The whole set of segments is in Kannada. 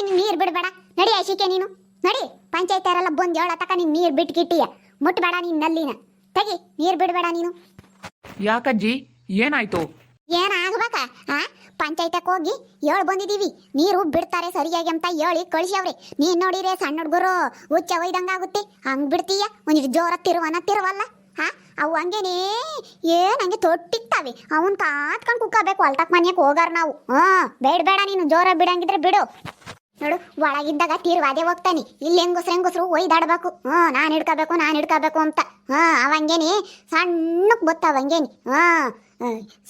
ನೀರು ಬಿಡ್ಬೇಡ. ನಡಿ ಐಶಿಕೆ ನೀನು. ನಡಿ. ಪಂಚಾಯತಿಯರೆಲ್ಲ ಬಂದ್ ಹೇಳ ತಕ ನೀರ್ ಬಿಟ್ಕಿ ಬಿಟ್ಕಿಟ್ಟಿಯ ಮುಟ್ಬೇಡ ನೀನ್ ನಲ್ಲಿನ. ತಗಿ. ನೀರ್ ಬಿಡ್ಬೇಡ ನೀನು. ಯಾಕಜ್ಜಿ? ಏನಾಯ್ತು? ಏನ ಆಗ್ಬೇಕ ಆ? ಪಂಚಾಯತಕ್ಕೆ ಹೋಗಿ ಹೇಳ್ ಬಂದಿದೀವಿ. ನೀರು ಬಿಡ್ತಾರೆ ಸರಿಯಾಗಿ ಅಂತ ಹೇಳಿ ಕಳಿಸ್ಯಾವ್ರಿ. ನೀನ್ ನೋಡಿರೆ ಸಣ್ಣ ಹುಡುಗರು ಹುಚ್ಚ ಒಯ್ದಂಗಾಗುತ್ತೆ ಹಂಗ್ ಬಿಡ್ತೀಯ? ಒಂದಿಟ್ಟು ಜೋರ ತಿರುವನ ತಿರುವಲ್ಲ ಹಾ ಅವು ಹಂಗೇನೇ ಏನ್ ಹಂಗೆ ತೊಟ್ಟಿತ್ತಾವೆ ಅವನ್ ಕಾತ್ಕೊಂಡ್ ಕುಕ್ಕಬೇಕು. ಅಲ್ತಕ್ ಮನೆಯಕ್ ಹೋಗಾರ ನಾವು. ಹಾ ಬೇಡ ಬೇಡ ನೀನು. ಜೋರ ಬಿಡಂಗಿದ್ರೆ ಬಿಡು. ನೋಡು, ಒಳಗಿದ್ದಾಗ ತೀರ್ವ ಅದೇ ಹೋಗ್ತಾನೆ. ಇಲ್ಲಿ ಹೆಂಗಸ್ರು ಹೆಂಗಸ್ರು ಒಯ್ದಾಡ್ಬೇಕು. ಹಾ ನಾನ್ ಹಿಡ್ಕೋಬೇಕು ನಾನ್ ಹಿಡ್ಕೋಬೇಕು ಅಂತ. ಹಾ ಅವಂಗೇನಿ, ಸಣ್ಣಕ್ ಬತ್ತಾವ ಹಂಗೇನಿ ಹಾ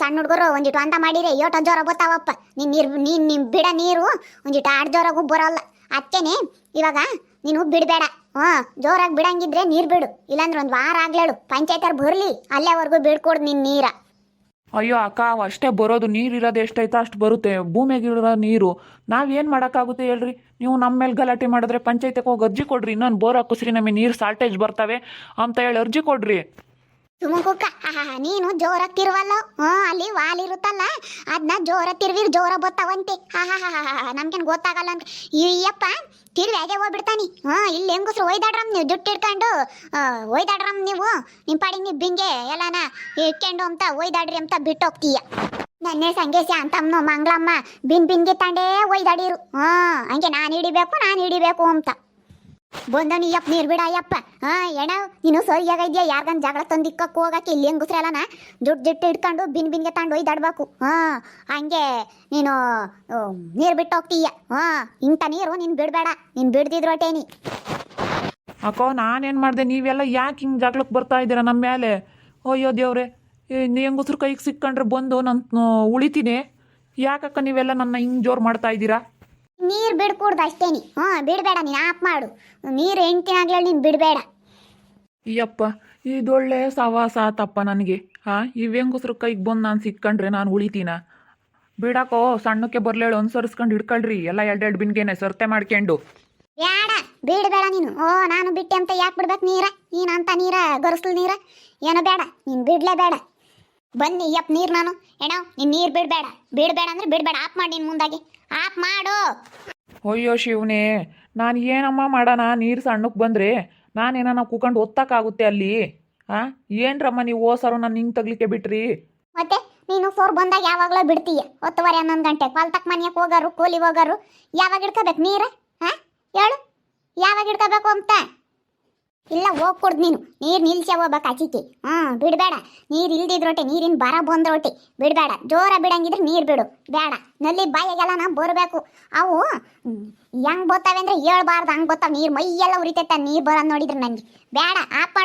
ಸಣ್ಣ ಹುಡುಗರು ಒಂದಿಟ್ಟು ಅಂತ ಮಾಡಿರೆ, ಏಟ ಜ್ವರ ಬತ್ತಾವಪ್ಪ. ನೀನ್ ನೀರು, ನೀನ್ ನಿಮ್ ಬಿಡ ನೀರು ಒಂದಿಟ್ಟು ಆಡ್ ಜೋರಾಗೂ ಬರೋಲ್ಲ. ಅತ್ತೇನೆ ಇವಾಗ ನೀನು ಬಿಡಬೇಡ. ಹಾ ಜೋರಾಗಿ ಬಿಡಂಗಿದ್ರೆ ನೀರ್ ಬಿಡು. ಇಲ್ಲಾಂದ್ರೆ ಒಂದು ವಾರ ಆಗ್ಲೇಳು. ಪಂಚಾಯತರ್ ಬರ್ಲಿ, ಅಲ್ಲೇವರೆಗೂ ಬಿಡ್ಕೊಡು ನಿನ್ ನೀರ. ಅಯ್ಯೋ ಅಕ್ಕ ಅಷ್ಟೇ ಬರೋದು, ನೀರು ಇರೋದು ಎಷ್ಟೈತೋ ಅಷ್ಟು ಬರುತ್ತೆ. ಭೂಮಿಯಾಗಿರೋ ನೀರು. ನಾವೇನು ಮಾಡೋಕ್ಕಾಗುತ್ತೆ ಹೇಳ್ರಿ? ನೀವು ನಮ್ಮ ಮೇಲೆ ಗಲಾಟೆ ಮಾಡಿದ್ರೆ ಪಂಚಾಯತಿಗೆ ಹೋಗಿ ಅರ್ಜಿ ಕೊಡ್ರಿ. ಇನ್ನೊಂದು ಬೋರ್ ಹಾಕಿಸ್ರಿ, ನಮಗೆ ನೀರು ಸಾಲ್ಟೇಜ್ ಬರ್ತವೆ ಅಂತ ಹೇಳಿ ಅರ್ಜಿ ಕೊಡ್ರಿ. ಸುಮುಖಕ್ಕ ನೀನು ಜೋರ ತಿರುವಲ್ಲ ಹಾ ಅಲ್ಲಿ ವಾಲ್ ಇರುತ್ತಲ್ಲ ಅದನ್ನ ಜೋರ ತಿರ್ವಿರ್ ಜೋರ ಬತ್ತಾವಂತೆ ಹಾ ಹಾ ಹಾ ಹಾ ನಮ್ಗೇನ್ ಗೊತ್ತಾಗಲ್ಲ ಅಂತ ಅಯ್ಯಪ್ಪ ತಿರ್ವಿ ಅದೇ ಹೋಗ್ಬಿಡ್ತಾನಿ ಹಾ ಇಲ್ಲಿ ಹೆಂಗಸ್ರು ಒಯ್ದಾಡ್ರಮ್ ನೀವು ಜುಟ್ಟು ಇಟ್ಕೊಂಡು ಆ, ಒಯ್ದಾಡ್ರಮ್ ನೀವು ನಿಮ್ ಪಾಡಿ ನೀವು ಬಿಂಗೆ ಎಲ್ಲಾನ ಇಟ್ಕೊಂಡು ಅಂತ ಒಯ್ದಾಡ್ರಿ ಅಂತ ಬಿಟ್ಟು ಹೋಗ್ತೀಯ ನನ್ನೆ ಸಂಗೇಶ ಅಂತಮ್ಮ ಮಂಗಳಮ್ಮ ಬಿನ್ ಬಿನ್ಗೆ ತಂಡೇ ಒಯ್ದಾಡಿರು ಹಾ ಹಂಗೆ ನಾನು ಹಿಡಿಬೇಕು ನಾನು ಹಿಡಿಬೇಕು ಅಂತ ಬಂದನಿ ಯಪ್ಪ ನೀರ್ ಬಿಡ ಅಯ್ಯಪ್ಪ. ಹಾ ಎಣ, ನೀನು ಸರಿಯಾಗಿದ್ಯಾ? ಯಾರ್ಗನ್ ಜಗಳ ತಂದಿಕ್ಕ ಹೋಗಕ್ಕೆ ಇಲ್ಲಿ ಹೆಂಗುಸ್ರಲ್ಲನ ದುಡ್ಡು ಜಿಟ್ಟು ಇಟ್ಕೊಂಡು ಬಿನ್ ಬಿನ್ಗೆ ತಗೊಂಡು ಒಯ್ದಾಡ್ಬೇಕು. ಹಾ ಹಂಗೆ ನೀನು ನೀರ್ ಬಿಟ್ಟು ಹೋಗ್ತೀಯ? ಹಾ ಇಂಥ ನೀರು ನೀನು ಬಿಡಬೇಡ. ನೀನು ಬಿಡ್ದಿದ್ರೊಟೇನಿ ಅಕ್ಕೋ, ನಾನೇನು ಮಾಡಿದೆ? ನೀವೆಲ್ಲ ಯಾಕೆ ಹಿಂಗೆ ಜಗಳಕ್ಕೆ ಬರ್ತಾ ಇದ್ದೀರಾ ನಮ್ಮ ಮೇಲೆ ಅಯ್ಯೋ ದೇವ್ರೆ ಹೆಂಗಸ್ರು ಕೈಗೆ ಸಿಕ್ಕಂಡ್ರೆ ಬಂದು ನನ್ನ ಉಳಿತೀನಿ. ಯಾಕಕ್ಕ ನೀವೆಲ್ಲ ನನ್ನ ಹಿಂಗೆ ಜೋರು ಮಾಡ್ತಾ ಇದ್ದೀರಾ? ನೀರು ಬಿಡ್ಕೂಡ್ದು ಅಷ್ಟೇನಿ ಹಾ ಬಿಡಬೇಡ ನೀನು ಆಪ್ ಮಾಡು. ನೀರು ಎಂಟಿನಾಗ್ಲೇ ನೀನು ಬಿಡಬೇಡ. ಯಪ್ಪ ಇದೊಳ್ಳೆ ಸವಾಸ ಆತಪ್ಪ ನನಗೆ. ಹಾಂ ಇವ್ಯಂಗಸ್ರ ಕೈಗೆ ಬಂದು ನಾನು ಸಿಕ್ಕೊಂಡ್ರೆ ನಾನು ಉಳಿತೀನ? ಬಿಡಾಕೋ ಸಣ್ಣಕ್ಕೆ ಬರ್ಲೇಳು ಅನ್ಸರಿಸ್ಕೊಂಡು ಹಿಡ್ಕೊಳ್ರಿ. ಎಲ್ಲ ಎರಡೆರಡು ಬಿನ್ಗೇನೆ ಸರ್ತೆ ಮಾಡ್ಕೊಂಡು. ಬೇಡ ಬಿಡಬೇಡ ನೀನು. ಓ ನಾನು ಬಿಟ್ಟೆ ಅಂತ ಯಾಕೆ ಬಿಡ್ಬೇಕು ನೀರ? ನೀನು ಅಂತ ನೀರ ಗೊರಸ್ಲು ನೀರ? ಏನೋ ಬೇಡ ನೀನು ಬಿಡ್ಲೇಬೇಡ ಬನ್ನಿ ಯಪ್ ನೀರು ನಾನು. ಏನೋ ನೀನು ನೀರು ಬಿಡಬೇಡ. ಬಿಡಬೇಡ ಅಂದ್ರೆ ಬಿಡಬೇಡ. ಆಫ್ ಮಾಡಿ ನೀನು ಮುಂದಾಗಿ. ಆಫ್ ಮಾಡು. ಅಯ್ಯೋ ಶಿವನೇ ನಾನು ಏನಮ್ಮ ಮಾಡೋಣ? ನೀರು ಸಣ್ಣಕ್ಕೆ ಬಂದರೆ ನಾನೇನ ಕೂಕೊಂಡು ಒತ್ತಕ್ಕಾಗುತ್ತೆ ಅಲ್ಲಿ? ಹಾಂ ಏನ್ರಮ್ಮ ನೀವು ಓಸರು ನಾನು ಹಿಂಗೆ ತಗ್ಲಿಕ್ಕೆ ಬಿಟ್ರಿ? ಮತ್ತೆ ನೀನು ಫೋರ್ ಬಂದಾಗ ಯಾವಾಗಲೂ ಬಿಡ್ತೀಯ? ಹೊತ್ತುವರೆ ಹನ್ನೊಂದು ಗಂಟೆ. ಹೊಲ್ತಕ್ ಮನೆಯಕ್ಕೆ ಹೋಗಾರು ಕೂಲಿ ಹೋಗಾರು ಯಾವಾಗ ಇಡ್ಕೋಬೇಕು ನೀರು? ಹಾಂ ಹೇಳು. ಯಾವಾಗ ಇಡ್ಕೋಬೇಕು ಅಂತ? ಇಲ್ಲ ಹೋಗ್ಕೊಡ್ದು ನೀನು. ನೀರು ನಿಲ್ಸೆ ಹೋಗ್ಬೇಕು ಆಚಿಕೆ ಹಾಂ ಬಿಡಬೇಡ. ನೀರು ಇಲ್ದಿದ್ರೊಟ್ಟೆ ನೀರಿನ ಬರ ಬಂದ್ರೊಟ್ಟೆ ಬಿಡಬೇಡ. ಜೋರ ಬಿಡಂಗಿದ್ರೆ ನೀರು ಬಿಡು. ಬೇಡ ನಲ್ಲಿ ಬಾಯಿಗೆಲ್ಲ ನಾವು ಬರಬೇಕು. ಅವು ಹೆಂಗ್ ಬೋತಾವೆ ಅಂದ್ರೆ ಹೇಳ್ಬಾರ್ದು. ಹಂಗೆ ಬೋತಾವೆ ನೀರು ಮೈಯೆಲ್ಲ ಉರಿತೈತೆ. ನೀರು ಬರೋದು ನೋಡಿದ್ರೆ ನನಗೆ ಬೇಡ ಆಪ್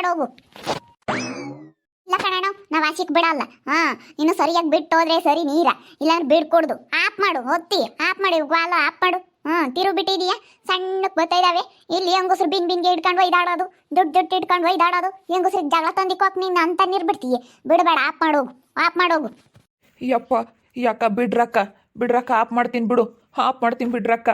ಇಲ್ಲ ಕಣಣ್ಣ, ನಾವು ಆಚೆಗೆ ಬಿಡಲ್ಲ. ಹಾಂ, ನೀನು ಸರಿಯಾಗಿ ಬಿಟ್ಟು ಹೋದ್ರೆ ಸರಿ ನೀರ. ಇಲ್ಲಾಂದ್ರೆ ಬಿಡ್ಕೊಡ್ದು. ಆಪ್ ಮಾಡು ಹೊತ್ತಿ ಆಪ್ ಮಾಡಿ, ವಾಲ ಆಪ್ ಮಾಡು. ಹ್ಞೂ ತಿರು ಬಿಟ್ಟಿದೀಯ? ಸಣ್ಣಕ್ಕೆ ಇದಾವೆ ಇಲ್ಲಿ ಹೆಂಗಸ್ರು ಬಿನ್ ಬಿನ್ಗೆ ಇಟ್ಕೊಂಡು ಒಯ್ದಾಡೋದು ದುಡ್ಡು ದುಡ್ಡು ಇಟ್ಕೊಂಡು ಒಯ್ದಾಡೋದು ಹೆಂಗಸ್ರು ಜಗಳ ತಂದಿಕ್ಕೋಕ್ ನೀನು ಅಂತ ನೀರು ಬಿಡ್ತೀಯ ಬಿಡಬೇಡ ಆಪ್ ಮಾಡೋಗು ಆಪ್ ಮಾಡೋಗು ಯಪ್ಪ ಯಾಕ ಬಿಡ್ರಕ್ಕ? ಬಿಡ್ರಕ್ಕ ಆಪ್ ಮಾಡ್ತೀನಿ ಬಿಡು. ಆಪ್ ಮಾಡ್ತೀನಿ ಬಿಡ್ರಕ್ಕ.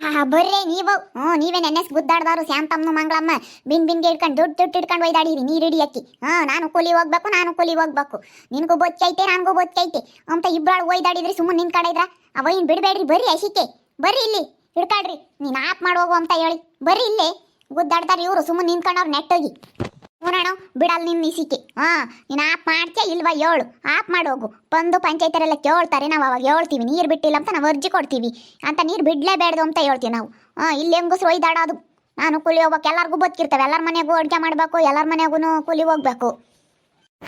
ಹಾ ಬರ್ರಿ ನೀವು. ಹ್ಞೂ ನೀವೇ ನೆನೆಸ್ ಗುದ್ದಾಡ್ದಾರು ಶಾಂತಮ್ಮ ಮಂಗಳಮ್ಮ. ಬಿನ್ ಬಿನ್ಗೆ ಇಟ್ಕೊಂಡು ದುಡ್ಡು ದುಡ್ಡು ಇಟ್ಕೊಂಡು ಒಯ್ದಾಡಿರಿ ನೀರು ಹಿಡಿಯಕ್ಕಿ ಹಾ ನಾನು ಕೂಲಿ ಹೋಗ್ಬೇಕು ನಾನು ಕೂಲಿ ಹೋಗ್ಬೇಕು. ನಿನಗೂ ಬೊಚ್ಚೈತೆ ನನಗೂ ಬೊಚ್ಚೈತೆ ಅಂತ ಇಬ್ಬರಾಳು ಒಯ್ದಾಡಿದ್ರಿ ಸುಮ್ಮನೆ ನಿನ್ ಕಡೆ ಇದ್ರ ಅವ ಏನು ಬಿಡಬೇಡ್ರಿ ಬರ್ರಿ ಅಶಿಕೆ. ಬರ್ರಿ ಇಲ್ಲಿ ಹಿಡ್ಕಾಡ್ರಿ ನೀನು ಆಪ್ ಮಾಡೋಗು ಅಂತ ಹೇಳಿ. ಬರ್ರಿ ಇಲ್ಲಿ. ಗುದ್ದಾಡ್ತಾರೆ ಇವರು, ಸುಮ್ಮನೆ ನಿಂತ್ಕೊಂಡವ್ರು ನೆಟ್ಟೋಗಿ. ನೋಡೋಣ ಬಿಡಲ್ಲ ನಿನ್ನ ನಿಸಿಕೆ ಹಾ, ನೀನು ಆಪ್ ಮಾಡ್ತೀಯ ಇಲ್ವಾ ಹೇಳು. ಆಪ್ ಮಾಡೋಗು ಬಂದು ಪಂಚಾಯತರೆಲ್ಲ ಕೇಳ್ತಾರೆ, ನಾವು ಅವಾಗ ಹೇಳ್ತೀವಿ. ನೀರು ಬಿಟ್ಟಿಲ್ಲ ಅಂತ ನಾವು ಅರ್ಜಿ ಕೊಡ್ತೀವಿ. ಅಂತ ನೀರು ಬಿಡಲೇಬೇಡ್ದು ಅಂತ ಹೇಳ್ತೀವಿ ನಾವು. ಹಾಂ, ಇಲ್ಲಿ ಹೆಂಗಸ್ರು ಒಯ್ದಾಡೋದು. ನಾನು ಕೂಲಿ ಹೋಗ್ಬೇಕು. ಎಲ್ಲರಿಗೂ ಬದುಕಿರ್ತವೆ. ಎಲ್ಲರ ಮನೆಗೂ ಅಡುಗೆ ಮಾಡಬೇಕು, ಎಲ್ಲರ ಮನೆಗೂ ಕೂಲಿ ಹೋಗ್ಬೇಕು.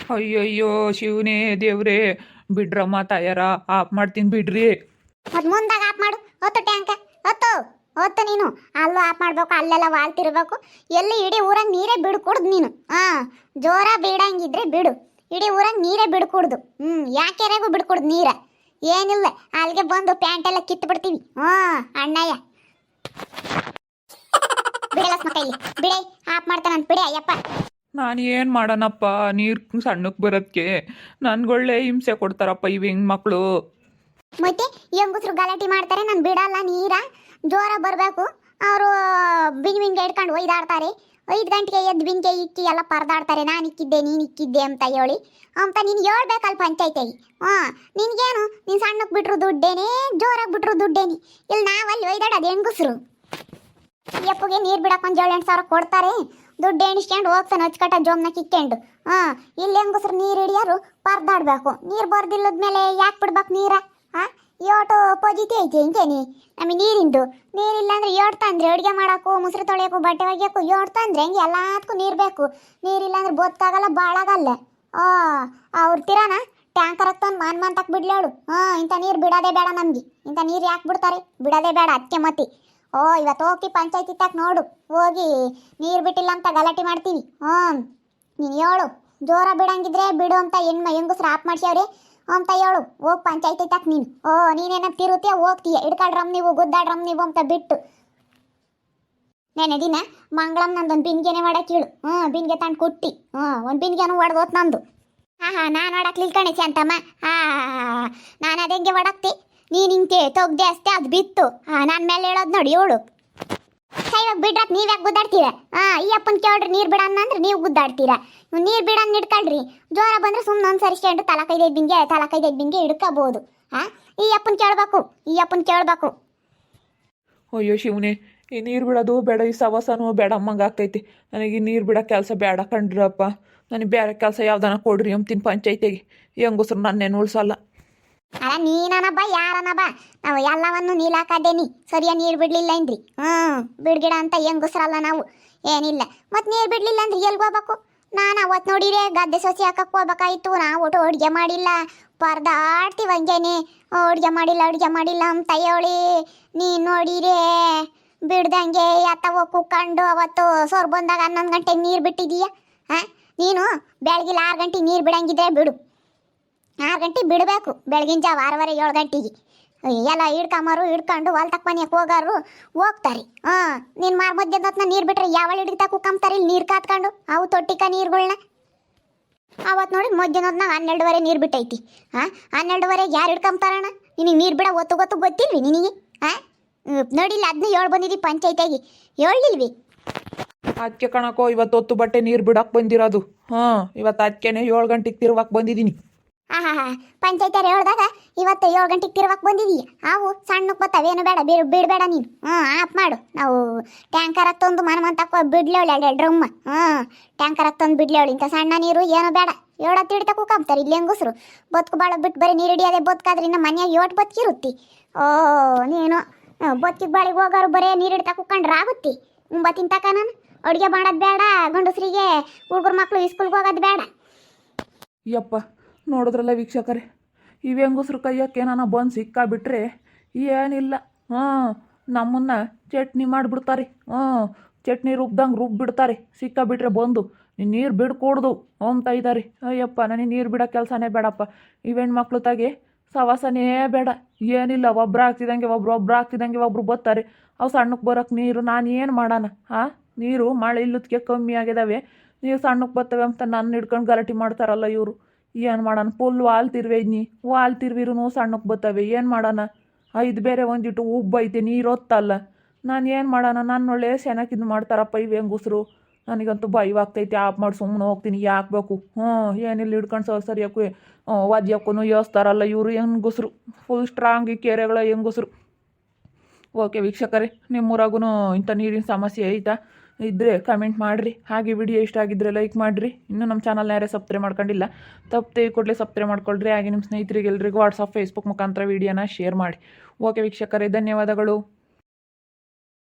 ಅಯ್ಯಯ್ಯೋ, ಶಿವನೇ ದೇವ್ರೇ. ಬಿಡ್ರಮ್ಮ ತಾಯಾರ, ಆಪ್ ಮಾಡ್ತೀನಿ ಬಿಡ್ರಿ. ಮತ್ತೆ ಮುಂದಾಗ ಆಪ್ ಮಾಡು. ಹೊತ್ತು ಟ್ಯಾಂಕ. ಹೊತ್ತು ಹೊತ್ತು ನೀನು. ಅಲ್ಲೂ ಆಪ್ ಮಾಡ್ಬೇಕು, ಅಲ್ಲೆಲ್ಲ ವಾಲ್ತಿರ್ಬೇಕು. ಎಲ್ಲಿ ಇಡೀ ಊರಾಗ ನೀರೇ ಬಿಡ್ಕೊಡ್ದು ನೀನು. ಹಾ, ಜೋರ ಬಿಡಂಗಿದ್ರೆ ಬಿಡು. ಇಡೀ ಊರಾಗ ನೀರೇ ಬಿಡ್ಕೊಡ್ದು. ಹ್ಞೂ ಯಾಕೆರೆಗೂ ಬಿಡ್ಕೊಡ್ದು ನೀರ? ಏನಿಲ್ಲ ಅಲ್ಲಿಗೆ ಬಂದು ಪ್ಯಾಂಟ್ ಎಲ್ಲ ಕಿತ್ತು ಬಿಡ್ತೀವಿ ಹ್ಞೂ ಅಣ್ಣಯ್ಯ ಬಿಡಲ್ಲ ಕೈಲಿ. ಬಿಡೆ, ಆಪ್ ಮಾಡ್ತಾನಂತ ಬಿಡೆ, ಅಯ್ಯಪ್ಪ. ನಾನು ಏನು ಮಾಡೋಣಪ್ಪ? ನೀರು ಸಣ್ಣಕ್ಕೆ ಬರೋದಕ್ಕೆ ನನ್ಗೊಳ್ಳೆ ಹಿಂಸೆ ಕೊಡ್ತಾರಪ್ಪ ಇವ್ ಹೆಣ್ಮಕ್ಳು. ಮತ್ತೆ ಹೆಂಗಸ್ರು ಗಲಾಟೆ ಮಾಡ್ತಾರೆ, ನಾನು ಬಿಡಲ್ಲ, ನೀರ? ಜೋರ ಬರಬೇಕು. ಅವರು ಬಿಂಗ್ ಬಿಂಗ್ ಇಟ್ಕೊಂಡು ಒಯ್ದಾಡ್ತಾರೆ. ಐದು ಗಂಟೆಗೆ ಎದ್ದು ಬಿಂಗೆ ಇಕ್ಕಿ ಎಲ್ಲ ಪರದಾಡ್ತಾರೆ, ನಾನು ಇಕ್ಕಿದ್ದೆ, ನೀನು ಇಕ್ಕಿದ್ದೆ ಅಂತ ಹೇಳಿ. ಅಂತ ನೀನು ಹೇಳ್ಬೇಕಲ್ಲ ಪಂಚಾಯ್ತಿಗೆ. ಹಾಂ, ನಿನಗೇನು? ನೀನು ಸಣ್ಣಕ್ಕೆ ಬಿಟ್ಟರು ದುಡ್ಡೇನೆ, ಜೋರಾಗಿ ಬಿಟ್ರು ದುಡ್ಡೇನಿ. ಇಲ್ಲಿ ನಾವಲ್ಲಿ ಒಯ್ದಾಡೋದು ಹೆಂಗಸ್ರು? ಈ ಅಪ್ಪಗೆ ನೀರು ಬಿಡಕ್ಕೆ ಒಂದು ಎಂಟು ಸಾವಿರ ಕೊಡ್ತಾರೆ. ದುಡ್ಡು ಎಣಿಸ್ಕೊಂಡು ಹೋಗ್ತಾನೆ ಹಚ್ಕಟ್ಟ ಜೋಮ್ನ ಕಿಕ್ಕೊಂಡು ಹಾಂ ಇಲ್ಲಿ ಹೆಂಗಸ್ರು ನೀರು ಹಿಡಿಯೋರು, ಪರದಾಡ್ಬೇಕು. ನೀರು ಬರ್ದಿಲ್ಲದ ಮೇಲೆ ಯಾಕೆ ಬಿಡ್ಬೇಕು ನೀರ? ಹಾಂ ಆಟೋ ಅಪೋಜಿಟ್ ಐತೆ ಹಿಂಗೇನಿ ನಮಗೆ ನೀರಿಂದು. ನೀರಿಲ್ಲ ಅಂದ್ರೆ ಯೋಡ್ತಾ ತಂದ್ರೆ ಅಡುಗೆ ಮಾಡೋಕು ಮುಸ್ರು ತೊಳೆಯಕ್ಕು, ಬಟ್ಟೆ ಒಗ್ಯೋಕು ಯೋಡ್ತಾ ತಂದ್ರೆ ಹೆಂಗೆ ಎಲ್ಲದಕ್ಕೂ ನೀರು ಬೇಕು. ನೀರಿಲ್ಲ ಅಂದ್ರೆ ಬೊತ್ತಾಗಲ್ಲ, ಬಾಳಾಗಲ್ಲ. ಓ, ಅವ್ರ ತಿರಾನ? ಟ್ಯಾಂಕರ್ ತಂದು ಮಾನ್ ಮಾನ್ ತಕ್ ಬಿಡ್ಲೇಳು ಹಾಂ, ಇಂಥ ನೀರು ಬಿಡೋದೇ ಬೇಡ ನಮಗೆ. ಇಂಥ ನೀರು ಯಾಕೆ ಬಿಡ್ತಾರೆ? ಬಿಡೋದೇ ಬೇಡ ಅದಕ್ಕೆ ಮತ್ತಿ ಓ ಇವತ್ತು ಹೋಗಿ ಪಂಚಾಯತಿ ತಕ್ಕ ನೋಡು. ಹೋಗಿ ನೀರು ಬಿಟ್ಟಿಲ್ಲ ಅಂತ ಗಲಾಟೆ ಮಾಡ್ತೀವಿ. ಹ್ಞೂ ನೀನು ಹೇಳು. ಜೋರ ಬಿಡಂಗಿದ್ರೆ ಬಿಡು ಅಂತ ಹೆಣ್ಮ ಹೆಂಗಸ್ರು ಆಪ್ ಮಾಡ್ಸ್ಯಾವ್ರಿ ಅಂತ ಹೇಳು. ಹೋಗಿ ಪಂಚಾಯತಿ ತಕ್ಕ ನೀನು. ಓ, ನೀನೇನ ತಿರುತ್ತೀಯ ಹೋಗ್ತೀಯ? ಹಿಡ್ಕಾಡ್ರಮ್ ನೀವು, ಗುದ್ದಾಡ್ರಮ್ ನೀವು ಅಂತ ಬಿಟ್ಟು. ನೆನೆ ದಿನ ಮಂಗಳಂ ನಂದೊಂದು ಬಿಂದಿಗೆನೆ ಮಾಡಕ್ಕೆ ಹೇಳು. ಹ್ಞೂ ಬಿಂದಿಗೆ ತಂದು ಕೊಟ್ಟಿ. ಹ್ಞೂ ಒಂದು ಬಿಂದಿಗೆನೂ ಹೊಡೆದೋತ್ ನಂದು. ಹಾ ಹಾ, ನಾನು ಹೊಡಕ್ ನಿಲ್ಕಣೆ ಅಂತಮ್ಮ ಹಾಂ ನಾನು ಹೆಂಗೆ ಹೊಡಕ್ತಿ ನೀನು ಹಿಂಗೆ ತೊಗ್ದೆ ಅಷ್ಟೇ, ಅದು ಬಿತ್ತು. ಹಾಂ, ನಾನು ಮೇಲೆ ಹೇಳೋದು ನೋಡಿ ಇವಳು ಕೈವಾಗ ಬಿಡ್ರಕ್ ನೀವ್ ಯಾಕೆ ಗುದ್ದಾಡ್ತೀರ? ಆ, ಈ ಅಪ್ಪನ ಕೇಳ್ರಿ, ನೀರು ಬಿಡಣ್ಣ ಅಂದ್ರೆ ನೀವು ಗುದ್ದಾಡ್ತೀರಾ. ನೀರು ಬಿಡಣ್ಣ ಹಿಡ್ಕೊಳ್ರಿ. ಜ್ವರ ಬಂದ್ರೆ ಸುಮ್ಮನೆ ಒಂದು ಸರಿಸ್ಕೊಂಡು ತಲ ಕೈದೈದು ಬಿಂಗೆ ತಲ ಕೈದೈದು ಬಿಂಗೆ ಹಿಡ್ಕೋಬಹುದು ಹಾ ಈ ಅಪ್ಪನ ಕೇಳ್ಬೇಕು, ಈ ಅಪ್ಪನ ಕೇಳ್ಬೇಕು. ಅಯ್ಯೋ ಶಿವನೇ, ಈ ನೀರು ಬಿಡೋದು ಬೇಡ, ಈ ಸವಸನು ಬೇಡ ಆಗ್ತೈತಿ. ನನಗೆ ಈ ನೀರು ಬಿಡೋ ಕೆಲಸ ಬೇಡ ಕಂಡ್ರಪ್ಪ ನನಗೆ ಬೇರೆ ಕೆಲಸ ಯಾವ್ದಾನ ಕೊಡ್ರಿ ಅಂತೀನಿ ಪಂಚಾಯ್ತಿಗೆ. ಹೆಂಗಸ್ರು ನನ್ನೇನು ಉಳ್ಸಲ್ಲ. ಅಲ್ಲ ಯಾರನ ಯಾರನಬ್ಬ? ನಾವು ಎಲ್ಲವನ್ನು ನೀಲಾಕದೇನಿ. ಸರಿಯಾಗಿ ನೀರು ಬಿಡ್ಲಿಲ್ಲ ಅಂದ್ರಿ ಹ್ಞೂ, ಬಿಡ್ಗಿಡ ಅಂತ ಹೆಂಗಸ್ರಲ್ಲ ನಾವು. ಏನಿಲ್ಲ. ಮತ್ತು ನೀರು ಬಿಡ್ಲಿಲ್ಲ ಅಂದ್ರೆ ಎಲ್ಗೆ ಹೋಗ್ಬೇಕು? ನಾನು ಅವತ್ತು ನೋಡಿರೆ ಗದ್ದೆ ಸೊಸಿ ಹಾಕಕ್ಕೆ ಹೋಗ್ಬೇಕಾಯ್ತು. ನಾವು ಒಟ್ಟು ಅಡುಗೆ ಮಾಡಿಲ್ಲ. ಪರ್ದಾಡ್ತೀವಿ ಹಂಗೇನೆ. ಅಡುಗೆ ಮಾಡಿಲ್ಲ ಅಡುಗೆ ಮಾಡಿಲ್ಲ ಅಂತ ಹೇಳಿ ನೀನು ನೋಡಿರೇ ಬಿಡ್ದಂಗೆ ಅಥವಾ ಕುಕ್ಕಂಡು ಅವತ್ತು ಸೋರ್ ಬಂದಾಗ ಹನ್ನೊಂದು ಗಂಟೆಗೆ ನೀರು ಬಿಟ್ಟಿದೀಯ? ಹಾಂ? ನೀನು? ಬೆಳಗಿಲ್ಲ ಆರು ಗಂಟೆಗೆ ನೀರು ಬಿಡಂಗಿದ್ರೆ ಬಿಡು. ಆರು ಗಂಟೆಗೆ ಬಿಡಬೇಕು. ಬೆಳಗಿನ ಜಾವ ಆರೂವರೆ ಏಳು ಗಂಟೆಗೆ. ಎಲ್ಲ ಹಿಡ್ಕೊಂಬರು ಹಿಡ್ಕೊಂಡು ಹೊಲ್ ತಕ್ಕ ಹೋಗಾರು ಹೋಗ್ತಾರೆ. ಹಾಂ, ನೀನು ಮಾರ್ ಮಧ್ಯದತ್ನ ನೀರು ಬಿಟ್ರೆ ಯಾವಳ ಹಿಡಿತಾ ಕುಕ್ಕಂತಾರೆ ಇಲ್ಲಿ ನೀರು ಕಾತ್ಕೊಂಡು, ಅವು ತೊಟ್ಟಿಕ ನೀರುಗಳನ್ನ ಅವತ್ತು ನೋಡಿ ಮಧ್ಯಾಹ್ನದ್ನಾಗ ಹನ್ನೆರಡುವರೆ ನೀರು ಬಿಟ್ಟೈತಿ. ಹಾಂ ಹನ್ನೆರಡುವರೆಗೆ ಯಾರು ಹಿಡ್ಕೊಂತಾರಣ ನಿನಗೆ ನೀರು ಬಿಡ ಒತ್ತು ಗೊತ್ತು ಗೊತ್ತಿಲ್ವಿ ನಿನಗೆ? ಹಾಂ ನೋಡಿಲ್ಲ ಅದನ್ನ ಹೇಳಿ ಬಂದಿದ್ದೀವಿ ಪಂಚಾಯತಿಯಾಗಿ. ಹೇಳಿಲ್ವಿ ಅದಕ್ಕೆ ಕಣಕೋ ಇವತ್ತು ಹೊತ್ತು ಬಟ್ಟೆ ನೀರು ಬಿಡಕ್ಕೆ ಬಂದಿರೋದು. ಹಾಂ, ಇವತ್ತು ಅದಕ್ಕೆ ಏಳು ಗಂಟೆಗೆ ತಿರುವಕ್ಕೆ ಬಂದಿದ್ದೀನಿ ಹಾ ಹಾ ಹೇಳ್ದಾಗ ಇವತ್ತು ಏಳು ಗಂಟೆಗೆ ತಿರುವಾಕ್ ಬಂದಿದೀಯ ಅವು ಸಣ್ಣಕ್ಕೆ ಬತ್ತಾವೇನು ಬೇಡ ಬಿಡು ಬಿಡಬೇಡ ನೀನು. ಹ್ಞೂ ಆಪ್ ಮಾಡು. ನಾವು ಟ್ಯಾಂಕರ್ ಹತ್ತೊಂದು ಮನ ಮನ್ ತಕೋ ಬಿಡ್ಲೇವಳಿ ಎರಡು ಡ್ರಮ್ ಹ್ಞೂ ಟ್ಯಾಂಕರ್ ಹತ್ತೊಂದು ಬಿಡ್ಲೇವಳಿ ಇಂಥ ಸಣ್ಣ ನೀರು ಏನು ಬೇಡ. ಏಳತ್ತು ಹಿಡಿತ ಕೂಕಂಬ್ತಾರೆ ಇಲ್ಲಿ ಹೆಂಗಸ್ರು. ಬದುಕು ಬಾಳ ಬಿಟ್ಟು ಬರೀ ನೀರು ಹಿಡಿಯೋದೆ ಬದುಕಾದ್ರೆ ಇನ್ನು ಮನೆಯಾಗ ಏಟು ಬದುಕಿರುತ್ತಿ. ಓ, ನೀನು ಬದುಕಿಗೆ ಬಾಳಿಗೆ ಹೋಗೋರು ಬರೀ ನೀರು ಹಿಡಿತ ಕಂಡ್ರೆ ಆಗುತ್ತಿ. ತಕ ನಾನು? ಅಡುಗೆ ಮಾಡೋದು ಬೇಡ, ಗಂಡಸ್ರಿಗೆ ಹುಡುಗರು ಮಕ್ಕಳು ಸ್ಕೂಲ್ಗೆ ಹೋಗೋದು ಬೇಡ. ಯಪ್ಪ ನೋಡಿದ್ರಲ್ಲ ವೀಕ್ಷಕರೇ, ಈ ಹೆಂಗಸ್ರು ಕೈಯಕ್ಕೆ ಏನಾನ ಬಂದು ಸಿಕ್ಕಾಬಿಟ್ರೆ ಏನಿಲ್ಲ. ಹಾಂ, ನಮ್ಮನ್ನ ಚಟ್ನಿ ಮಾಡಿಬಿಡ್ತಾರೆ. ಹ್ಞೂ ಚಟ್ನಿ ರುಬ್ದಂಗೆ ರುಬ್ಬಿಡ್ತಾರೆ. ಸಿಕ್ಕಾಬಿಟ್ರೆ ಬಂದು ನೀರು ಬಿಡ್ಕೊಡ್ದು ಅಂತ ಇದ್ದಾರೆ ಅಯ್ಯಪ್ಪ, ನನಗೆ ನೀರು ಬಿಡೋ ಕೆಲಸನೇ ಬೇಡಪ್ಪ. ಇವೆಣ್ಣು ಹೆಣ್ಮಕ್ಳು ತಾಗೆ ಸವಾಸನೇ ಬೇಡ. ಏನಿಲ್ಲ, ಒಬ್ರು ಆಗ್ತಿದಂಗೆ ಒಬ್ರು ಒಬ್ರು ಆಗ್ತಿದಂಗೆ ಒಬ್ರು ಬರ್ತಾರೆ. ಅವು ಸಣ್ಣಕ್ಕೆ ಬರೋಕ್ಕೆ ನೀರು ನಾನು ಏನು ಮಾಡೋಣ? ಹಾಂ ನೀರು ಮಳೆ ಇಲ್ಲದಕ್ಕೆ ಕಮ್ಮಿ ಆಗಿದಾವೆ. ನೀರು ಸಣ್ಣಕ್ಕೆ ಬರ್ತವೆ ಅಂತ ನನ್ನ ಹಿಡ್ಕೊಂಡು ಗಲಾಟೆ ಮಾಡ್ತಾರಲ್ಲ ಇವರು. ಏನು ಮಾಡೋಣ? ಫುಲ್ ವಾಲ್ ತಿರ್ವೇದ್ನಿ ವಾಲ್ ತಿರ್ವಿರೂ ಸಣ್ಣಕ್ಕೆ ಬತ್ತವೆ. ಏನು ಮಾಡೋಣ? ಐದು ಬೇರೆ ಒಂದಿಟ್ಟು ಉಬ್ಬೈತೆ ಐತೆ, ನೀರು ಹೊತ್ತಲ್ಲ. ನಾನು ಏನು ಮಾಡೋಣ? ನಾನು ಒಳ್ಳೆ ಇದು ಮಾಡ್ತಾರಪ್ಪ ಇವು ಹೆಂಗುಸ್ರು. ನನಗಂತೂ ಭಯವಾಗ್ತೈತೆ ಆಪ್ ಮಾಡಿ ಸುಮ್ಮನೆ ಹೋಗ್ತೀನಿ. ಯಾಕೆ ಬೇಕು? ಹ್ಞೂ, ಏನಿಲ್ಲ ಹಿಡ್ಕೊಂಡು ಸರ್, ಸರಿಯಾಕು ವದ್ಯಕ್ಕೂ ಯೋಸ್ತಾರಲ್ಲ ಇವರು ಹೆಂಗುಸ್ರು. ಫುಲ್ ಸ್ಟ್ರಾಂಗ್ ಈ ಕೆರೆಗಳ ಹೆಂಗುಸ್ರು. ಓಕೆ ವೀಕ್ಷಕರೇ ನಿಮ್ಮೂರಾಗೂ ಇಂಥ ನೀರಿನ ಸಮಸ್ಯೆ ಐತಾ? ಇದ್ದರೆ ಕಮೆಂಟ್ ಮಾಡಿರಿ. ಹಾಗೆ ವಿಡಿಯೋ ಇಷ್ಟ ಆಗಿದ್ದರೆ ಲೈಕ್ ಮಾಡಿರಿ. ಇನ್ನೂ ನಮ್ಮ ಚಾನಲ್ನ ಯಾರೇ ಸಬ್ಸ್ಕ್ರೈಬ್ ಮಾಡ್ಕೊಂಡಿಲ್ಲ, ತಪ್ಪದೆ ಕೂಡಲೇ ಸಬ್ಸ್ಕ್ರೈಬ್ ಮಾಡ್ಕೊಳ್ರಿ. ಹಾಗೆ ನಿಮ್ಮ ಸ್ನೇಹಿತರಿಗೆ ಎಲ್ರಿಗೂ ವಾಟ್ಸಪ್ ಫೇಸ್ಬುಕ್ ಮುಖಾಂತರ ವಿಡಿಯೋನ ಶೇರ್ ಮಾಡಿ. ಓಕೆ ವೀಕ್ಷಕರೇ, ಧನ್ಯವಾದಗಳು.